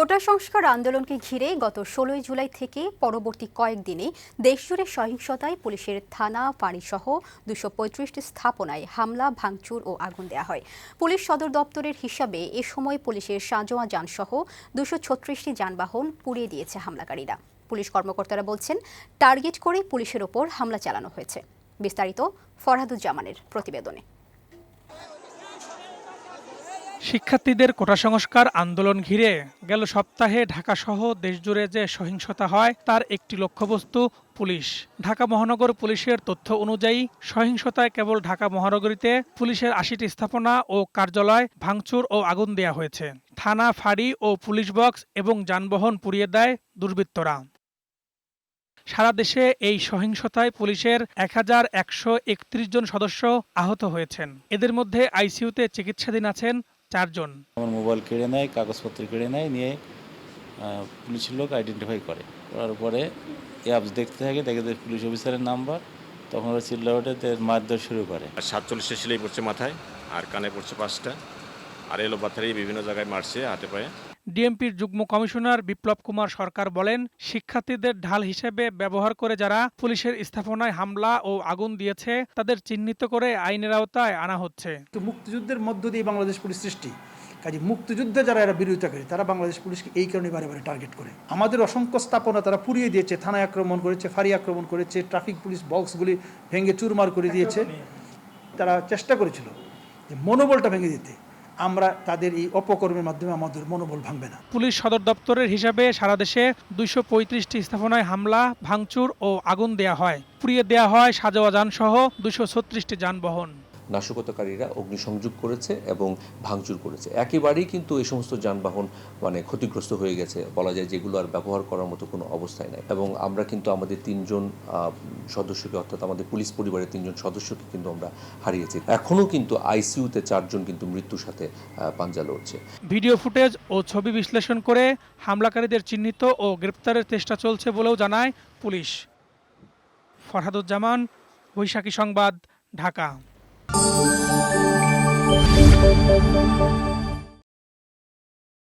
কোটা সংস্কার আন্দোলনকে ঘিরে গত ষোলোই জুলাই থেকে পরবর্তী কয়েকদিনে দেশজুড়ে সহিংসতায় পুলিশের থানা ফাঁড়িসহ দুশো পঁয়ত্রিশটি স্থাপনায় হামলা, ভাঙচুর ও আগুন দেওয়া হয়। পুলিশ সদর দপ্তরের হিসাবে এ সময় পুলিশের সাঁজোয়া যানসহ দুশো ছত্রিশটি যানবাহন পুড়িয়ে দিয়েছে হামলাকারীরা। পুলিশ কর্মকর্তারা বলছেন, টার্গেট করে পুলিশের ওপর হামলা চালানো হয়েছে। বিস্তারিত ফরহাদুজ্জামানের প্রতিবেদনে। শিক্ষার্থীদের কোটা সংস্কার আন্দোলন ঘিরে গেল সপ্তাহে ঢাকা ঢাকাসহ দেশজুড়ে যে সহিংসতা হয়, তার একটি লক্ষ্যবস্তু পুলিশ। ঢাকা মহানগর পুলিশের তথ্য অনুযায়ী, সহিংসতায় কেবল ঢাকা মহানগরীতে পুলিশের আশিটি স্থাপনা ও কার্যালয় ভাঙচুর ও আগুন দেয়া হয়েছে। থানা, ফাঁড়ি ও পুলিশ বক্স এবং যানবাহন পুড়িয়ে দেয় দুর্বৃত্তরা। সারা দেশে এই সহিংসতায় পুলিশের এক হাজার একশো একত্রিশ জন সদস্য আহত হয়েছেন। এদের মধ্যে আইসিইউতে চিকিৎসাধীন আছেন চারজন। আমার মোবাইল কেড়ে নেয় কাগজপত্র কেড়ে নেয় নিয়ে পুলিশের লোক আইডেন্টিফাই করে। করার পরে অ্যাপস দেখতে থাকে দেখে যে পুলিশ অফিসারের নাম্বার তখন ওরা চিল্লা ওঠে তে মারধর শুরু করে। আর সাতচল্লিশটা সেলাই পড়ছে মাথায় আর কানে পড়ছে পাঁচটা আর এলো বাথারি বিভিন্ন জায়গায় মারছে হাতে পায়ে। ডিএমপির যুগ্ম কমিশনার বিপ্লব কুমার সরকার বলেন, শিক্ষার্থীদের ঢাল হিসেবে ব্যবহার করে যারা পুলিশের স্থাপনায় হামলা ও আগুন দিয়েছে, তাদের চিহ্নিত করে আইনের আওতায় আনা হচ্ছে। মুক্তিযুদ্ধের মধ্য দিয়ে বাংলাদেশ পুলিশ সৃষ্টি। কাজে মুক্তিযুদ্ধে যারা এরা বিরোধিতা করে, তারা বাংলাদেশ পুলিশকে এই কারণে বারে বারে টার্গেট করে। আমাদের অসংখ্য স্থাপনা তারা পুড়িয়ে দিয়েছে, থানায় আক্রমণ করেছে, ফাঁড়ি আক্রমণ করেছে ট্রাফিক পুলিশ বক্সগুলি ভেঙে চুরমার করে দিয়েছে। তারা চেষ্টা করেছিল যে মনোবলটা ভেঙে দিতে। আমরা তাদের এই অপকর্মের মাধ্যমে আমাদের মনোবল ভাঙবে না। পুলিশ সদর দপ্তরের হিসাবে সারা দেশে দুইশো পঁয়ত্রিশটি স্থাপনায় হামলা, ভাঙচুর ও আগুন দেয়া হয়। পুড়িয়ে দেয়া হয় সাজোয়া যানসহ দুশো ছত্রিশটি যানবাহন। নাশকতাকারীরা অগ্নিসংযোগ করেছে এবং ভাঙচুর করেছে। একেবারেই কিন্তু এই সমস্ত যানবাহন মানে ক্ষতিগ্রস্ত হয়ে গেছে। বলা যায় যেগুলো আর ব্যবহার করার মতো কোনো অবস্থায় নাই। এবং আমরা কিন্তু আমাদের তিনজন সদস্যকে অর্থাৎ আমাদের পুলিশ পরিবারের তিনজন সদস্যকে কিন্তু আমরা হারিয়েছি। এখনও কিন্তু আইসিইউতে চারজন কিন্তু মৃত্যুর সাথে পাঞ্জা লড়ছে। ভিডিও ফুটেজ ও ছবি বিশ্লেষণ করে হামলাকারীদের চিহ্নিত ও গ্রেপ্তারের চেষ্টা চলছে বলেও জানায় পুলিশ। ফরহাদুজ্জামান, বৈশাখী সংবাদ, ঢাকা।